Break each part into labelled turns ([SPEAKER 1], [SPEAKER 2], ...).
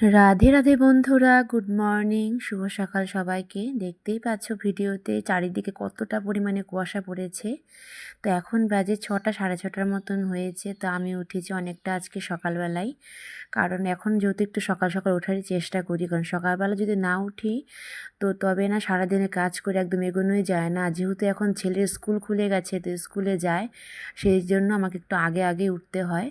[SPEAKER 1] রাধে রাধে বন্ধুরা, good morning. শুভ সকাল সবাইকে। দেখতেই পাচ্ছ ভিডিওতে চারিদিকে কতটা পরিমাণে কুয়াশা পড়েছে। তো এখন বাজে ছটা, সাড়ে ছটার মতন হয়েছে। তো আমি উঠেছি অনেকটা আজকে সকালবেলায়। কারণ এখন যেহেতু একটু সকাল সকাল ওঠারই চেষ্টা করি, কারণ সকালবেলা যদি না উঠি, তো তবে না সারাদিনে কাজ করে একদম এগোনোই যায় না। যেহেতু এখন ছেলের স্কুল খুলে গেছে, তো স্কুলে যায়, সেই জন্য আমাকে একটু আগে আগে উঠতে হয়।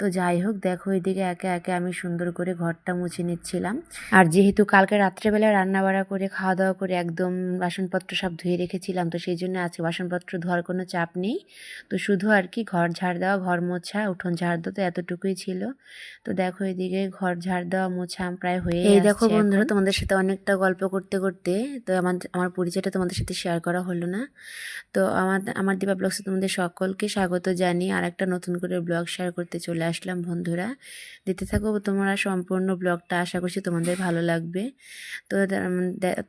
[SPEAKER 1] তো যাই হোক দেখো এদিকে একে একে আমি সুন্দর করে ঘরটা মুছে নিচ্ছিলাম। আর যেহেতু কালকে রাত্রেবেলা রান্না বাড়া করে খাওয়া দাওয়া করে একদম বাসনপত্র সব ধুয়ে রেখেছিলাম তো সেই জন্য আজকে বাসনপত্র ধোয়ার কোনো চাপ নেই। তো শুধু আর কি ঘর ঝাড় দেওয়া ঘর মোছা উঠোন ঝাড় দেওয়া তো এতটুকুই ছিল। তো দেখো এদিকে ঘর ঝাড় দেওয়া মোছা প্রায় হয়ে এই দেখো বন্ধুরা তোমাদের সাথে অনেকটা গল্প করতে করতে তো আমার আমার পরিচয়টা তোমাদের সাথে শেয়ার করা হলো না। তো আমার আমার দীপা ব্লগসে তোমাদের সকলকে স্বাগত জানিয়ে আর একটা নতুন করে ব্লগ শেয়ার করতে চলে আসলাম বন্ধুরা। দিতে থাকো তোমরা সম্পূর্ণ ব্লগটা, আশা করছি তোমাদের ভালো লাগবে। তো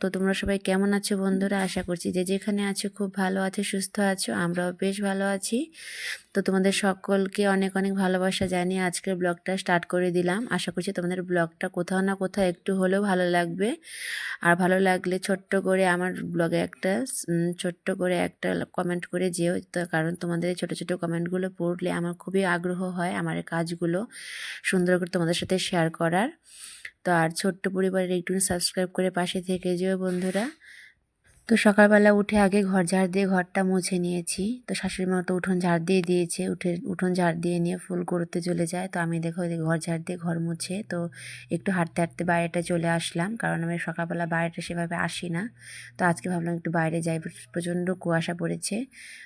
[SPEAKER 1] তো তোমরা সবাই কেমন আছো বন্ধুরা? আশা করছি যে যেখানে আছো খুব ভালো আছো, সুস্থ আছো, আমরাও বেশ ভালো আছি। তো তোমাদের সকলকে অনেক অনেক ভালোবাসা জানিয়ে আজকের ব্লগটা স্টার্ট করে দিলাম। আশা করছি তোমাদের ব্লগটা কোথাও না কোথাও একটু হলেও ভালো লাগবে। আর ভালো লাগলে ছোট্ট করে আমার ব্লগে একটা ছোট্ট করে একটা কমেন্ট করে যেও। কারণ তোমাদের ছোট ছোট কমেন্টগুলো পড়লে আমার খুবই আগ্রহ হয়, আমার কাজগুলো সুন্দর করে তোমাদের সাথে শেয়ার করার। তো আর ছোট্ট পরিবারের একটু সাবস্ক্রাইব করে পাশে থেকে যেও বন্ধুরা। তো সকালবেলা উঠে আগে ঘর ঝাড় দিয়ে ঘরটা মুছে নিয়েছি। তো শাশুড়ি মা তো উঠোন ঝাড় দিয়ে দিয়েছে, উঠে উঠোন ঝাড় দিয়ে নিয়ে ফুল করতে চলে যায়। তো আমি দেখো ঘর ঝাড় দিয়ে ঘর মুছে, তো একটু হাঁটতে হাঁটতে বাইরেটা চলে আসলাম। কারণ আমি সকালবেলা বাইরেটা সেভাবে আসি না। তো আজকে ভাবলাম একটু বাইরে যাই প্রচণ্ড কুয়াশা পড়েছে।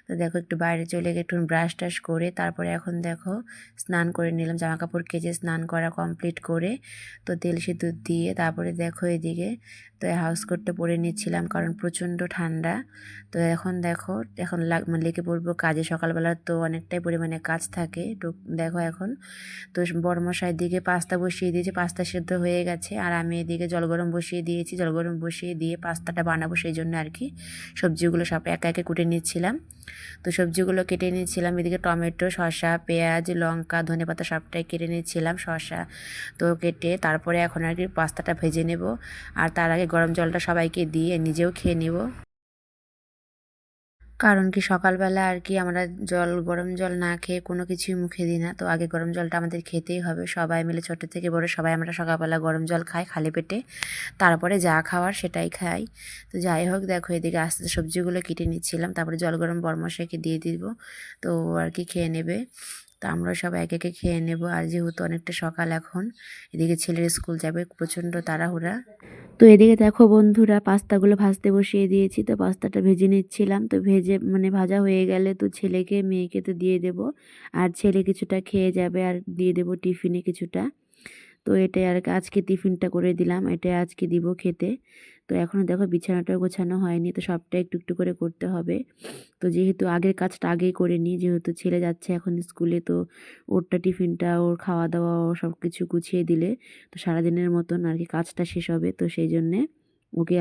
[SPEAKER 1] তো দেখো একটু বাইরে চলে গিয়ে একটু ব্রাশ টাশ করে তারপরে এখন দেখো স্নান করে নিলাম। জামা কাপড় কেচে স্নান করা কমপ্লিট করে, তো তেল সিঁদুর দিয়ে তারপরে দেখো এদিকে তো হাউস কোটটা পরে নিচ্ছিলাম। কারণ প্রচণ্ড ঠান্ডা। তো এখন দেখো, এখন মানে লেগে পড়ব কাজে সকালবেলা তো অনেকটাই পরিমাণে কাজ থাকে। দেখো এখন, তো বড়মশাইয়ের দিকে পাস্তা বসিয়ে দিয়েছি, পাস্তা সেদ্ধ হয়ে গেছে। আর আমি এদিকে জল গরম বসিয়ে দিয়েছি, জল গরম বসিয়ে দিয়ে পাস্তাটা বানাবো সেই জন্য আর কি। সবজিগুলো সব একা একে কুটে নিচ্ছিলাম। তো সবজিগুলো কেটে নিয়েছিলাম। এদিকে টমেটো, শসা, পেঁয়াজ, লঙ্কা, ধনে পাতা সবটাই কেটে নিয়েছিলাম শসা। তো কেটে তারপরে এখন আর কি পাস্তাটা ভেজে নেব। আর তার আগে গরম জলটা সবাইকে দিয়ে নিজেও খেয়ে নেব। কারণ কি সকালবেলা আর কি আমরা জল, গরম জল না খেয়ে কোনো কিছুই মুখে দিই না। তো আগে গরম জলটা আমাদের খেতেই হবে। সবাই মিলে ছোটো থেকে বড় সবাই আমরা সকালবেলা গরম জল খাই খালি পেটে। তারপরে যা খাওয়ার সেটাই খাই। তো যাই হোক, দেখো এদিকে আস্তে সবজিগুলো কেটে নিচ্ছিলাম। তারপরে জল গরম বরমশাইকে দিয়ে দিব। তো আর কি খেয়ে নেবে। তো আমরা সব এক একে খেয়ে নেব। আর যেহেতু অনেকটা সকাল এখন, এদিকে ছেলের স্কুল যাবে, প্রচণ্ড তাড়াহুড়া। তো এদিকে দেখো বন্ধুরা, পাস্তাগুলো ভাজতে বসিয়ে দিয়েছি। তো পাস্তাটা ভেজে নিচ্ছিলাম। তো ভেজে মানে ভাজা হয়ে গেলে তো ছেলেকে, মেয়েকে তো দিয়ে দেব। আর ছেলে কিছুটা খেয়ে যাবে আর দিয়ে দেব টিফিনে কিছুটা। তো এটাই আর আজকে টিফিনটা করে দিলাম এটা আজকে দিব খেতে। তো এখনও দেখো বিছানাটাও গোছানো হয়নি, তো সবটা একটু একটু করে করতে হবে। তো যেহেতু আগের কাজটা আগেই করে নিই, যেহেতু ছেলে যাচ্ছে এখন স্কুলে, তো ওরটা টিফিনটা, ওর খাওয়া দাওয়া ও সব কিছু গুছিয়ে দিলে তো সারাদিনের মতন আর কি কাজটা শেষ হবে। তো সেই জন্যে ওকে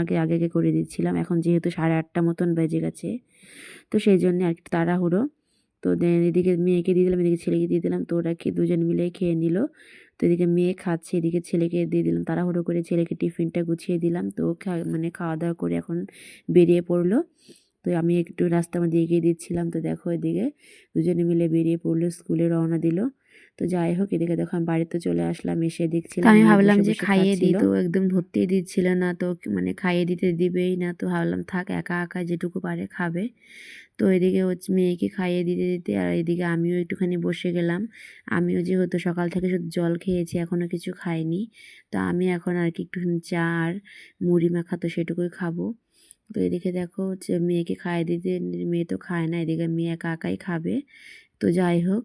[SPEAKER 1] আগে আগে আগে করে দিচ্ছিলাম। এখন যেহেতু সাড়ে আটটা মতন বেজে গেছে, তো সেই জন্যে আর একটু তাড়াহুড়ো। তো এদিকে মেয়েকে দিয়ে দিলাম, এদিকে ছেলেকে দিয়ে দিলাম, তো ওরা খেয়ে দুজন মিলে খেয়ে নিল। তো এদিকে মেয়ে খাচ্ছে, এদিকে ছেলেকে দিয়ে দিলাম, তাড়াহুড়ো করে ছেলেকে টিফিনটা গুছিয়ে দিলাম। তো মানে খাওয়া দাওয়া করে এখন বেরিয়ে পড়ল। তো আমি একটু রাস্তা মধ্যে এগিয়ে দিচ্ছিলাম। তো দেখো এদিকে দুজনে মিলে বেরিয়ে পড়ল, স্কুলে রওনা দিল। তো যাই হোক এদিকে দেখো আমি বাড়িতে চলে আসলাম এসে দেখছিলাম আমি ভাবলাম যে খাইয়ে দিই তো একদম ধরতেই দিচ্ছিল না তো মানে খাইয়ে দিতে দিবেই না তো ভাবলাম থাক একা একা যেটুকু পারে খাবে। তো এদিকে হচ্ছে মেয়েকে খাইয়ে দিতে দিতে আর এদিকে আমিও একটুখানি বসে গেলাম। আমিও যেহেতু সকাল থেকে শুধু জল খেয়েছি এখনও কিছু খাইনি। তো আমি এখন আর কি একটুখানি চা আর মুড়ি মাখা তো সেটুকুই খাব। তো এদিকে দেখো হচ্ছে মেয়েকে খাইয়ে দিতে মেয়ে তো খায় না এদিকে মেয়ে একা একাই খাবে। তো যাই হোক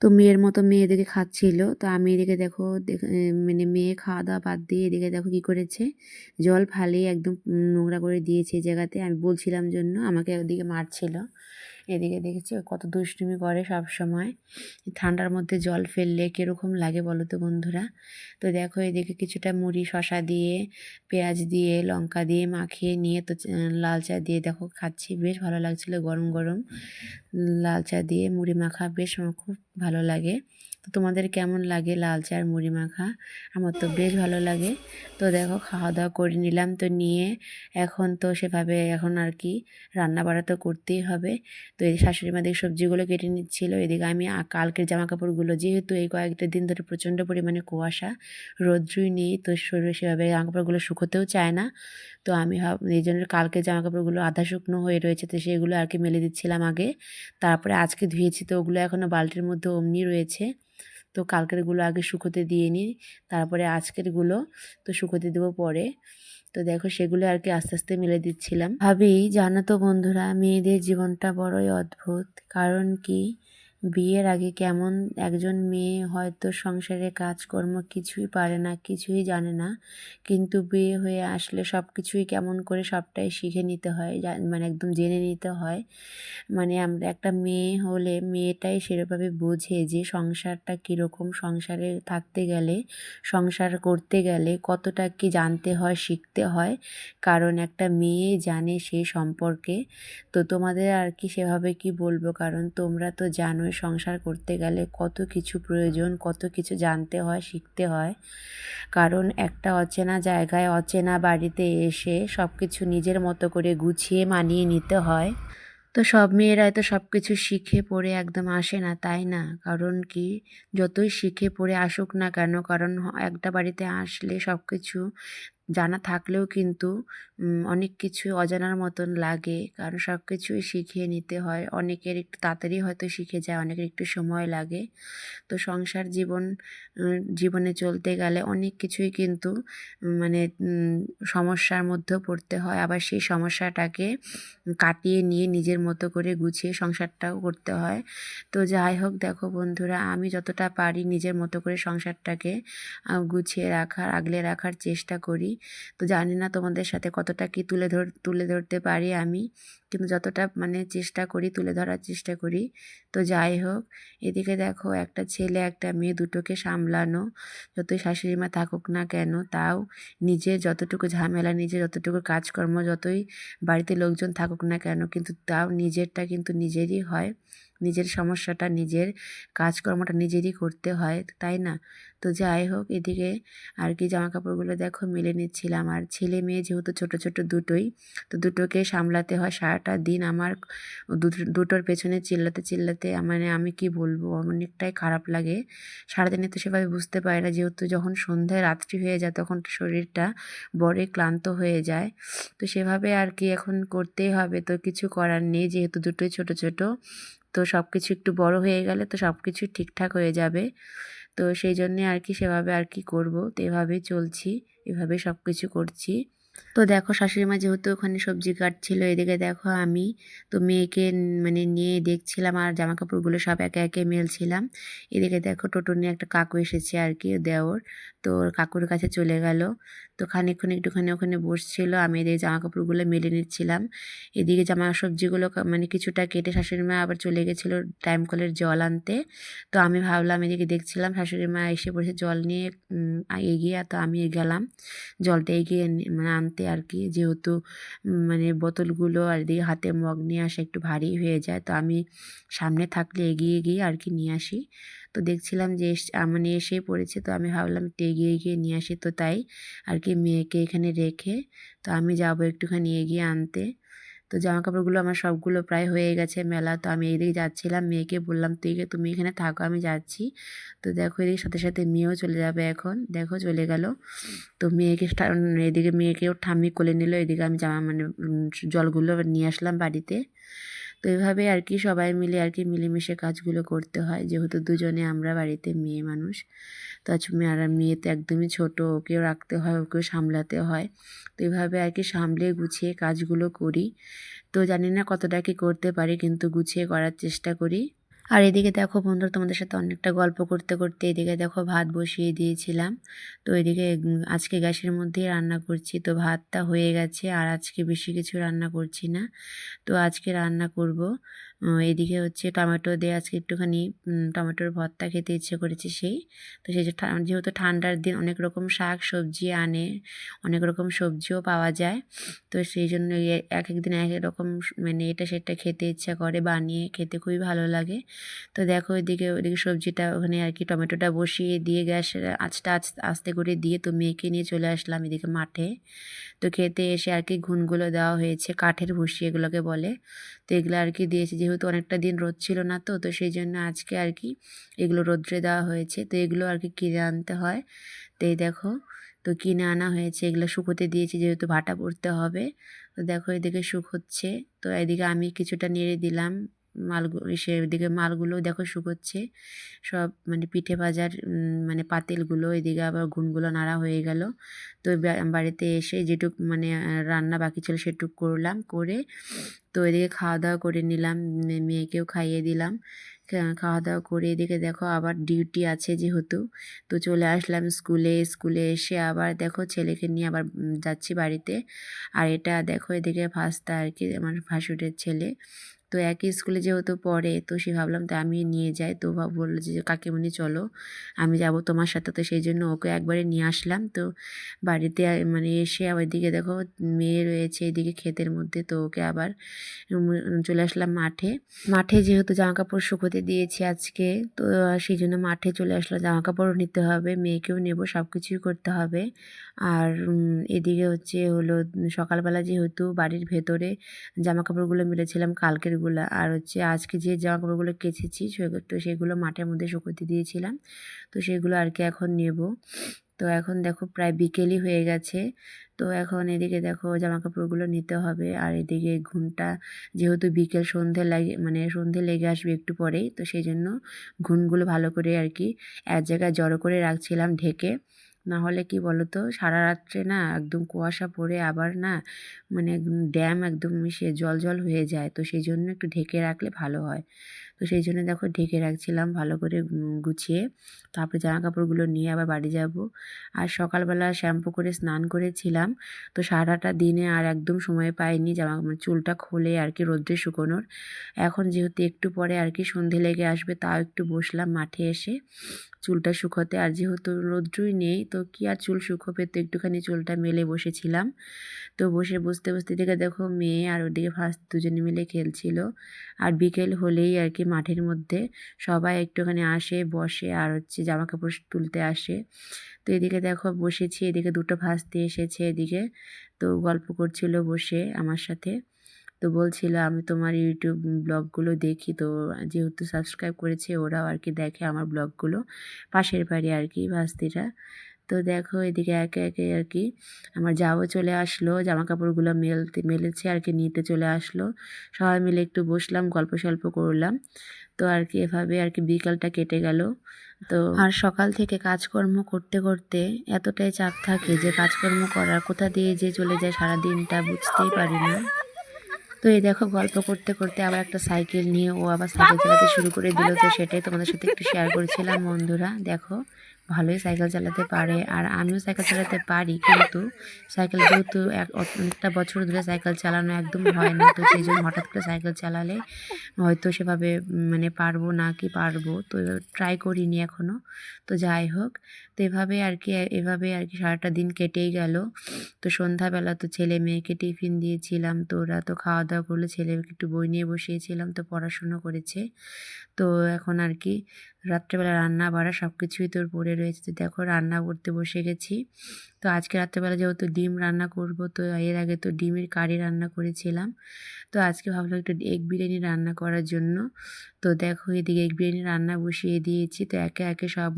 [SPEAKER 1] তো মেয়ের মতো মেয়ে এদিকে খাচ্ছিল। তো আমি এদিকে দেখো মানে মেয়ে খাওয়া দাওয়া বাদ দিয়ে এদিকে দেখো কি করেছে। জল ফালিয়ে একদম নোংরা করে দিয়েছে জায়গাতে। আমি বলছিলাম জন্য আমাকে ওদিকে মারছিল। এদিকে দেখেছি কত দুষ্টুমি করে সব সময়। ঠান্ডার মধ্যে জল ফেললে কীরকম লাগে বলো তো বন্ধুরা? তো দেখো এদিকে কিছুটা মুড়ি শশা দিয়ে, পেঁয়াজ দিয়ে, লঙ্কা দিয়ে মাখিয়ে নিয়ে তো লাল চা দিয়ে দেখো খাচ্ছি। বেশ ভালো লাগছিল গরম গরম। লাল চা দিয়ে মুড়ি মাখা। বেশ খুব ভালো লাগে। তো তোমাদের কেমন লাগে লাল চা আর মুড়ি মাখা? আমার তো বেশ ভালো লাগে। তো দেখো খাওয়া দাওয়া করে নিলাম তো নিয়ে। এখন তো সেভাবে এখন আর কি রান্না বাড়া তো করতেই হবে। তো এই শাশুড়ি মাদের সবজিগুলো কেটে নিচ্ছিল। এদিকে আমি কালকের জামা কাপড়গুলো যেহেতু এই কয়েকটা দিন ধরে প্রচণ্ড পরিমাণে কুয়াশা, রৌদ্রই নেই, তো শরীরে সেভাবে জামা কাপড়গুলো শুকোতেও চায় না। তো আমি এই জন্য কালকে জামা কাপড়গুলো আধা শুকনো হয়ে রয়েছে, তো সেগুলো আর কি মেলে দিচ্ছিলাম আগে। তারপরে আজকে ধুয়েছি, তো ওগুলো এখনও বালতির মধ্যে অমনি রয়েছে। তো কালকেরগুলো আগে শুকোতে দিয়ে নিই, তারপরে আজকেরগুলো তো শুকোতে দেবো পরে। তো দেখো সেগুলো আর কি আস্তে আস্তে মেলে দিচ্ছিলাম। ভাবি, জানো তো বন্ধুরা, মেয়েদের জীবনটা বড়ই অদ্ভুত। কারণ কি? বিয়ের আগে কেমন একজন মেয়ে হয়তো সংসারে কাজকর্ম কিছুই পারে না, কিছুই জানে না, কিন্তু বিয়ে হয়ে আসলে সব কিছুই কেমন করে সবটাই শিখে নিতে হয় মানে একদম জেনে নিতে হয়। মানে আমরা একটা মেয়ে হলে মেয়েটাই সেরকমভাবে বোঝে যে সংসারটা কীরকম, সংসারে থাকতে গেলে, সংসার করতে গেলে কতটা কি জানতে হয়, শিখতে হয়। কারণ একটা মেয়ে জানে সেই সম্পর্কে। তো তোমাদের আর কি সেভাবে কি বলব? কারণ তোমরা তো সংসার করতে গেলে কত কিছু প্রয়োজন, কত কিছু জানতে হয়, শিখতে হয়। কারণ একটা অচেনা জায়গায় অচেনা বাড়িতে এসে সব কিছু নিজের মতো করে গুছিয়ে মানিয়ে নিতে হয়। তো সব মেয়েরাই তো সব কিছু শিখে পড়ে একদম আসে না, তাই না? কারণ কি? যতই শিখে পড়ে আসুক না কেন, কারণ একটা বাড়িতে আসলে সব কিছু জানা থাকলেও কিন্তু অনেক কিছু অজানার মতন লাগে। কারণ সব কিছুই শিখিয়ে নিতে হয়। অনেকের একটু তাড়াতাড়ি হয়তো শিখে যায়, অনেকের একটু সময় লাগে। তো সংসার জীবন জীবনে চলতে গেলে অনেক কিছুই কিন্তু মানে সমস্যার মধ্যেও পড়তে হয়। আবার সেই সমস্যাটাকে কাটিয়ে নিয়ে নিজের মতো করে গুছিয়ে সংসারটাও করতে হয়। তো যাই হোক, দেখো বন্ধুরা, আমি যতটা পারি নিজের মতো করে সংসারটাকে গুছিয়ে রাখার, আগলে রাখার চেষ্টা করি। তো জানি না তোমাদের সাথে কতটা কি তুলে ধর, তুলে ধরতে পারি আমি, কিন্তু যতটা মানে চেষ্টা করি, তুলে ধরার চেষ্টা করি। তো যাই হোক, এদিকে দেখো একটা ছেলে, একটা মেয়ে দুটোকে সামলানো, যতই শাশুড়ি মা থাকুক না কেন, তাও নিজের যতটুকু ঝামেলা নিজে যতটুকু কাজকর্ম, যতই বাড়িতে লোকজন থাকুক না কেন, কিন্তু তাও নিজেরটা কিন্তু নিজেরই হয়। নিজের সমস্যাটা, নিজের কাজকর্মটা নিজেরই করতে হয়, তাই না? তো যাই হোক, এদিকে আর কি জামা কাপড়গুলো দেখো মেলে নিচ্ছিলাম। আর ছেলে মেয়ে যেহেতু ছোট ছোট দুটোই, তো দুটোকে সামলাতে হয়। সারাটা দিন আমার দুটো দুটোর পেছনে চিল্লাতে চিল্লাতে মানে আমি কি বলব, অনেকটাই খারাপ লাগে। সারাদিনে তো সেভাবে বুঝতে পারি না, যেহেতু যখন সন্ধ্যায় রাত্রি হয়ে যায়, তখন শরীরটা বড়ই ক্লান্ত হয়ে যায়। তো সেভাবে আর কি এখন করতেই হবে, তো কিছু করার নেই, যেহেতু দুটোই ছোট ছোট। তো সব কিছু একটু বড় হয়ে গেলে তো সব কিছু ঠিকঠাক হয়ে যাবে। তো সেই জন্যে আর কি সেভাবে আর কি করব। তো এভাবেই চলছি, এভাবে সব কিছু করছি। তো দেখো শাশুড়ি মা যেহেতু ওখানে সবজি কাটছিল, এদিকে দেখো আমি তো মেয়েকে মানে নিয়ে দেখছিলাম আর জামা কাপড়গুলো সব একে একে মেলছিলাম। এদিকে দেখো টোটো নিয়ে একটা কাকু এসেছে আর কি দেওর। তো কাকুর কাছে চলে গেল। তো খানিকক্ষণ একটুখানি ওখানে বসছিল, আমি এদিকে জামা কাপড়গুলো মেলে নিচ্ছিলাম। এদিকে জামা সবজিগুলো মানে কিছুটা কেটে শাশুড়ি মা আবার চলে গেছিল টাইম কলের জল আনতে। তো আমি ভাবলাম এদিকে দেখছিলাম শাশুড়ি মা এসে পড়েছে জল নিয়ে এগিয়ে, তো আমি গেলাম। জলটা এগিয়ে মানে আনতে আর কি, যেহেতু মানে বোতলগুলো আর এদিকে হাতে মগ নিয়ে আসা একটু ভারী হয়ে যায়, তো আমি সামনে থাকলে এগিয়ে গিয়ে আর কি নিয়ে আসি। তো দেখছিলাম যে মানে এসে পড়েছে, তো আমি ভাবলাম একটু এগিয়ে গিয়ে নিয়ে আসি। তো তাই আর কি মেয়েকে এখানে রেখে, তো আমি যাব একটুখানি এগিয়ে আনতে। তো জামা কাপড়গুলো আমার সবগুলো প্রায় হয়ে গেছে মেলা, তো আমি এদিকে যাচ্ছিলাম, মেয়েকে বললাম, তুই তুমি এখানে থাকো, আমি যাচ্ছি। তো দেখো এদিকে সাথে সাথে মেয়েও চলে যাবে এখন, দেখো চলে গেল। তো মেয়েকে এদিকে মেয়েকেও ঠাম্মি কোলে নিল, এদিকে আমি জামা মানে জলগুলো নিয়ে আসলাম বাড়িতে। তো এভাবে আর কি সবাই মিলে আর কি মিলেমিশে কাজগুলো করতে হয়। যেহেতু দুজনে আমরা বাড়িতে মেয়ে মানুষ, তো মেয়ে আর মেয়ে তো একদমই ছোটো, ওকেও রাখতে হয়, ওকেও সামলাতে হয়। তো এভাবে আর কি সামলে গুছিয়ে কাজগুলো করি। তো জানি না কতটা কি করতে পারি, কিন্তু গুছিয়ে করার চেষ্টা করি। আর এদিকে দেখো বন্ধুরা, তোমাদের সাথে অনেকটা গল্প করতে করতে এদিকে দেখো ভাত বসিয়ে দিয়েছিলাম। তো এদিকে আজকে গ্যাসের মধ্যেই রান্না করছি। তো ভাতটা হয়ে গেছে আর আজকে বেশি কিছু রান্না করছি না। তো আজকে রান্না করব এদিকে হচ্ছে টমেটো দিয়ে আজকে একটুখানি টমেটোর ভর্তা খেতে ইচ্ছে করেছে সেই। তো সেই যেহেতু ঠান্ডার দিন অনেক রকম শাক সবজি আনে, অনেক রকম সবজিও পাওয়া যায়। তো সেই জন্য এক এক দিন এক এক রকম মানে এটা সেটা খেতে ইচ্ছা করে, বানিয়ে খেতে খুবই ভালো লাগে। তো দেখো এদিকে ওইদিকে সবজিটা ওখানে আর কি টমেটোটা বসিয়ে দিয়ে গ্যাস আঁচটা আস্তে করে দিয়ে তো মেয়েকে নিয়ে চলে আসলাম এদিকে মাঠে। তো খেতে এসে আর কি ঘুনগুলো দেওয়া হয়েছে, কাঠের ভুসি এগুলোকে বলে। তো এগুলো আর কি দিয়েছি। যেহেতু অনেকটা দিন রোদ ছিল না তো তো সেই জন্য আজকে আর কি এগুলো রোদ্রে দেওয়া হয়েছে। তো এগুলো আর কি কিনে আনতে হয়। তো এই দেখো, তো কিনে আনা হয়েছে। এগুলো শুকোতে দিয়েছি যেহেতু ভাটা পড়তে হবে। তো দেখো এদিকে শুকোচ্ছে। তো এদিকে আমি কিছুটা নেড়ে দিলাম। মালগুলো সে এদিকে মালগুলো দেখো শুকোচ্ছে। সব মানে পিঠে ভাজার মানে পাতিলগুলো, এদিকে আবার গুণগুলো নাড়া হয়ে গেল। তো বাড়িতে এসে যেটুক মানে রান্না বাকি ছিল সেটুক করলাম, করে তো এদিকে খাওয়া দাওয়া করে নিলাম মেয়েকেও খাইয়ে দিলাম। খাওয়া দাওয়া করে এদিকে দেখো আবার ডিউটি আছে যেহেতু। তো চলে আসলাম স্কুলে স্কুলে এসে আবার দেখো ছেলেকে নিয়ে আবার যাচ্ছি বাড়িতে। আর এটা দেখো এদিকে ফাস্তা আর কি, আমার ভাসুরের ছেলে। তো একই স্কুলে যেহেতু পড়ে, তো সে ভাবলাম তো আমি নিয়ে যাই। তো বলল যে কাকিমণি চলো, আমি যাব তোমার সাথে। তো সেই জন্য ওকে একবারে নিয়ে আসলাম। তো বাড়িতে মানে এসে আবার এদিকে দেখো, মেয়ে রয়েছে এদিকে ক্ষেতের মধ্যে। তো ওকে আবার চলে আসলাম মাঠে। মাঠে যেহেতু জামা কাপড় শুকোতে দিয়েছি আজকে, তো সেই জন্য মাঠে চলে আসলাম জামা কাপড়ও নিতে হবে, মেয়েকেও নেব সব কিছুই করতে হবে। আর এদিকে হচ্ছে হলো, সকালবেলা যেহেতু বাড়ির ভেতরে জামা কাপড়গুলো মেলেছিলাম কালকেরগুলো আর হচ্ছে আজকে যে জামা কাপড়গুলো কেচেছি তো সেগুলো মাঠের মধ্যে শুকোতে দিয়েছিলাম। তো সেগুলো আর কি এখন নেব। তো এখন দেখো প্রায় বিকেলই হয়ে গেছে। তো এখন এদিকে দেখো জামা কাপড়গুলো নিতে হবে। আর এদিকে ঘুমটা যেহেতু বিকেল সন্ধে লাগে মানে সন্ধে লেগে আসবে একটু পরেই, তো সেই জন্য ঘুমগুলো ভালো করে আর কি এক জায়গায় জড়ো করে রাখছিলাম ঢেকে। না হলে কি বলো তো সারা রাত্রে না একদম কুয়াশা পড়ে আবার না মানে ড্যাম একদম মিশে জল জল হয়ে যায়। তো সেই জন্য একটু ঢেকে রাখলে ভালো হয়। তো সেই জন্য দেখো ঢেকে রাখছিলাম ভালো করে গুছিয়ে। তারপরে জামা কাপড়গুলো নিয়ে আবার বাড়ি যাব। আর সকালবেলা শ্যাম্পু করে স্নান করেছিলাম। তো সারাটা দিনে আর একদম সময় পাইনি জামা চুলটা খোলে আর কি রোদ্রে শুকোনোর। এখন যেহেতু একটু পরে আর কি সন্ধে লেগে আসবে তাও একটু বসলাম মাঠে এসে। চুলটা শুকোতে। আর যেহেতু রোদ্রুই নেই, তো কি আর চুল শুকোবে? তো একটুখানি চুলটা মেলে বসেছিলাম। তো বসে বসতে বসতে দেখে দেখো মেয়ে আর ওদিকে ফার্স্ট দুজনে মিলে খেলছিল। আর বিকেল হলেই আর কি মাঠের মধ্যে সবাই একটুখানি আসে, বসে আর হচ্ছে জামা কাপড় তুলতে আসে। তো এদিকে দেখো বসেছি, এদিকে দুটো ভাসতে এসেছে এদিকে। তো গল্প করছিল বসে আমার সাথে। তো বলছিল, আমি তোমার ইউটিউব ব্লগগুলো দেখি। তো যেহেতু সাবস্ক্রাইব করেছে, ওরাও আর কি দেখে আমার ব্লগগুলো। পাশের বাড়ি আর কি, ভাস্তিরা। তো দেখো, এদিকে একে একে আর কি আমার যাও চলে আসলো জামা কাপড়গুলো মেলতে, মেলেছে আর কি, নিতে চলে আসলো। সবাই মিলে একটু বসলাম, গল্প সল্প করলাম। তো আর কি এভাবে আর কি বিকালটা কেটে গেল। তো আর সকাল থেকে কাজকর্ম করতে করতে এতটাই চাপ থাকে যে কাজকর্ম করার, কোথা দিয়ে যে চলে যায় সারা দিনটা বুঝতেই পারি না। তো এই দেখো, গল্প করতে করতে আবার একটা সাইকেল নিয়ে ও আবার সাইকেল চালাতে শুরু করে দিল। তো সেটাই তোমাদের সাথে একটু শেয়ার করেছিলাম বন্ধুরা, দেখো। ভালোই সাইকেল চালাতে পারে। আর আমিও সাইকেল চালাতে পারি, কিন্তু সাইকেল যেহেতু অনেকটা বছর ধরে সাইকেল চালানো একদম হয় না, তো সেই জন্য হঠাৎ করে সাইকেল চালালে হয়তো সেভাবে মানে পারব না কি পারব, তো ট্রাই করিনি এখনও তো যাই হোক, তো এভাবে আর কি, এভাবে আর কি সারাটা দিন কেটেই গেল। তো সন্ধ্যাবেলা তো ছেলে মেয়েকে টিফিন দিয়েছিলাম, তো ওরা তো খাওয়া দাওয়া করল ছেলেকে একটু বই নিয়ে বসিয়েছিলাম, তো পড়াশুনো করেছে। তো এখন আর কি রাত্রেবেলা রান্না বাড়া সব কিছুই তোর পড়ে রয়েছে। তো দেখো রান্না করতে বসে গেছি। তো আজকে রাত্রেবেলা যেহেতু ডিম রান্না করব, তো এর আগে তো ডিমের কারি রান্না করেছিলাম। তো আজকে ভাবলাম একটু এগ বিরিয়ানি রান্না করার জন্য। তো দেখো এদিকে এগ বিরিয়ানি রান্না বসিয়ে দিয়েছি। তো একে একে সব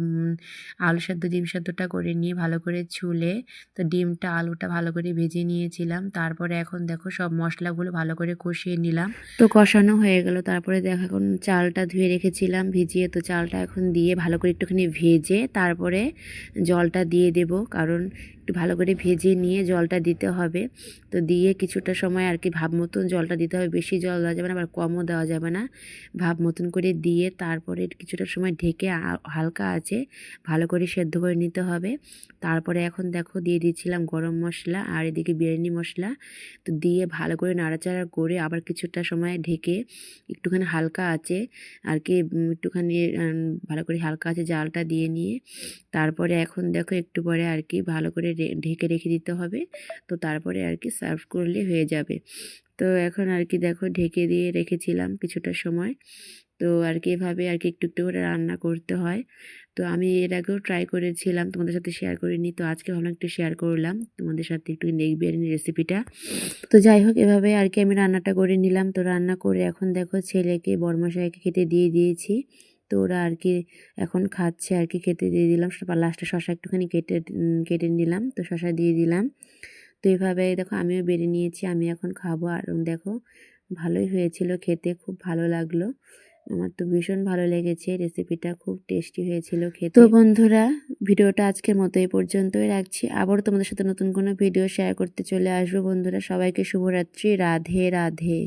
[SPEAKER 1] আলু সেদ্ধ, ডিম সেদ্ধটা করে নিয়ে ভালো করে ছুলে, তো ডিমটা, আলুটা ভালো করে ভেজে নিয়েছিলাম। তারপরে এখন দেখো সব মশলাগুলো ভালো করে কষিয়ে নিলাম। তো কষানো হয়ে গেল। তারপরে দেখো এখন চালটা ধুয়ে রেখেছিলাম, ভিজিয়ে তো চালটা এখন দিয়ে ভালো করে একটুখানি ভেজে তারপরে জলটা দিয়ে দেব। কারণ একটু ভালো করে ভেজে নিয়ে জলটা দিতে হবে। তো দিয়ে কিছুটা সময় আর কি ভাব মতন জলটা দিতে হবে। বেশি জল দেওয়া যাবে না, আবার কমও দেওয়া যাবে না। ভাব মতন করে দিয়ে তারপরে কিছুটা সময় ঢেকে হালকা আছে, ভালো করে সেদ্ধ করে নিতে হবে। তারপরে এখন দেখো দিয়ে দিয়েছিলাম গরম মশলা আর এদিকে বিরিয়ানি মশলা। তো দিয়ে ভালো করে নাড়াচাড়া করে আবার কিছুটা সময় ঢেকে একটুখানি হালকা আছে আর কি একটুখানি ভালো করে হালকা আছে জালটা দিয়ে নিয়ে। তারপরে এখন দেখো একটু পরে আর কি ভালো করে ঢেকে রেখে দিতে হবে। তো তারপরে আর কি সার্ভ করলে হয়ে যাবে। তো এখন আর কি দেখো ঢেকে দিয়ে রেখেছিলাম কিছুটা সময়। তো আর কি এভাবে আর কি একটু একটু করে রান্না করতে হয়। তো আমি এর আগেও ট্রাই করেছিলাম, তোমাদের সাথে শেয়ার করিনি। তো আজকে ভাবলাম একটু শেয়ার করলাম, তোমাদের সাথে একটু নেক রেসিপিটা তো যাই হোক, এভাবে আর কি আমি রান্নাটা করে নিলাম। তো রান্না করে এখন দেখো ছেলেকে বর্মশাইকে খেতে দিয়ে দিয়েছি। তো ওরা আর কি এখন খাচ্ছে আর কি খেতে দিয়ে দিলাম। লাস্টে শশা একটুখানি কেটে কেটে নিলাম, তো শশা দিয়ে দিলাম। তো এভাবে দেখো আমিও বেড়ে নিয়েছি, আমি এখন খাব। আর দেখো ভালোই হয়েছিল খেতে, খুব ভালো লাগল। আমার তো ভীষণ ভালো লেগেছে রেসিপিটা খুব টেস্টি হয়েছিল খেতে। তো বন্ধুরা, ভিডিওটা আজকের মতো এই পর্যন্তই রাখছি। আবারও তোমাদের সাথে নতুন কোনো ভিডিও শেয়ার করতে চলে আসব। বন্ধুরা, সবাইকে শুভরাত্রি। রাধে রাধে।